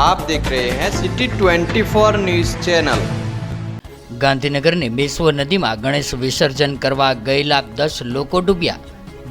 आप देख रहे हैं सिटी 24 न्यूज चैनल ગાંધીનગરની બેસવો નદીમાં ગણેશ વિસર્જન કરવા ગયેલા દસ લોકો ડૂબ્યા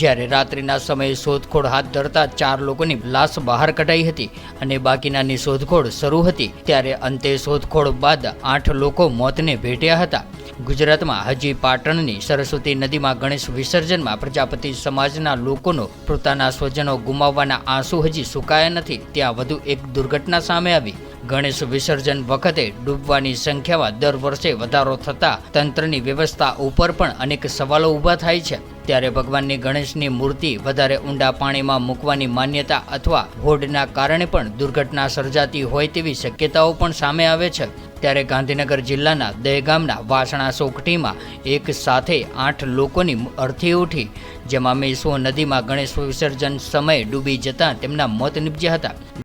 જ્યારે રાત્રિના સમયે શોધખોળ હાથ ધરતા ચાર લોકોની લાશ બહાર કઢાઈ હતી અને બાકીનાની શોધખોળ શરૂ હતી, ત્યારે અંતે શોધખોળ બાદ આઠ લોકો મોતને ભેટ્યા હતા. ગુજરાતમાં હજી પાટણની સરસ્વતી નદીમાં ગણેશ વિસર્જનમાં પ્રજાપતિ સમાજના લોકોનો પોતાના સ્વજનો ગુમાવવાના આંસુ હજી સુકાયા નથી, ત્યાં વધુ એક દુર્ઘટના સામે આવી. ગણેશ વિસર્જન વખતે ડૂબવાની સંખ્યામાં દર વર્ષે વધારો થતાં તંત્રની વ્યવસ્થા ઉપર પણ અનેક સવાલો ઊભા થાય છે. ત્યારે ભગવાનની ગણેશની મૂર્તિ વધારે ઊંડા પાણીમાં મૂકવાની માન્યતા અથવા હોડના કારણે પણ દુર્ઘટના સર્જાતી હોય તેવી શક્યતાઓ પણ સામે આવે છે. ત્યારે ગાંધીનગર જિલ્લાના દહેગામના વાસણા સોકટીમાં એક સાથે આઠ લોકોની અર્થી ઉઠી, જેમાં મેસો નદીમાં ગણેશ વિસર્જન સમયે ડૂબી જતાં તેમના મોત નીપજ્યા હતા.